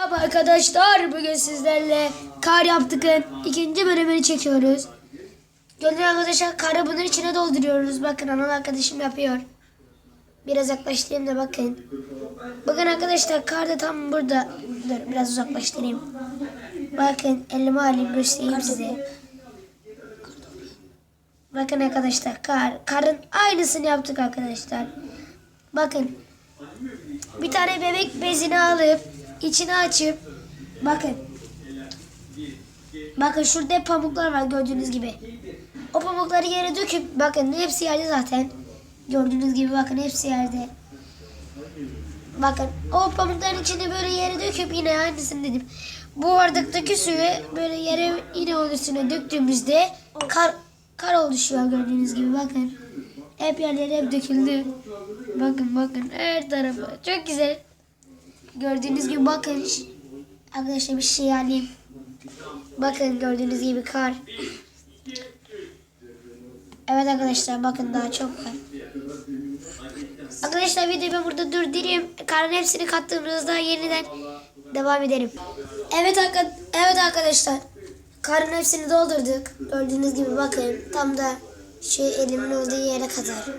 Merhaba arkadaşlar. Bugün sizlerle kar yaptıkın ikinci bölümünü çekiyoruz. Gördüğünüz arkadaşlar karı bunun içine dolduruyoruz. Bakın Anıl arkadaşım yapıyor. Biraz yaklaştırayım da bakın. Bakın arkadaşlar kar da tam burada. Dur biraz uzaklaştırayım. Bakın elimi alayım göstereyim size. Bakın arkadaşlar kar. Karın aynısını yaptık arkadaşlar. Bakın bir tane bebek bezini alıp içini açıp bakın. Bakın şurada pamuklar var gördüğünüz gibi. O pamukları yere döküp bakın hepsi yerde zaten. Gördüğünüz gibi bakın hepsi yerde. Bakın o pamukların içini böyle yere döküp yine aynısını dedim. Bu bardaktaki suyu böyle yere yine onun üstüne döktüğümüzde kar kar oluşuyor gördüğünüz gibi bakın. Hep yerlere hep döküldü. Bakın bakın her tarafa. Çok güzel. Gördüğünüz gibi bakın. Arkadaşlar bir şey alayım. Bakın gördüğünüz gibi kar. Evet arkadaşlar bakın daha çok var. Arkadaşlar videoyu ben burada durdurayım. Karın hepsini kattığımızda yeniden devam edelim. Evet, evet arkadaşlar. Karın hepsini doldurduk. Gördüğünüz gibi bakın tam da şu elimin olduğu yere kadar.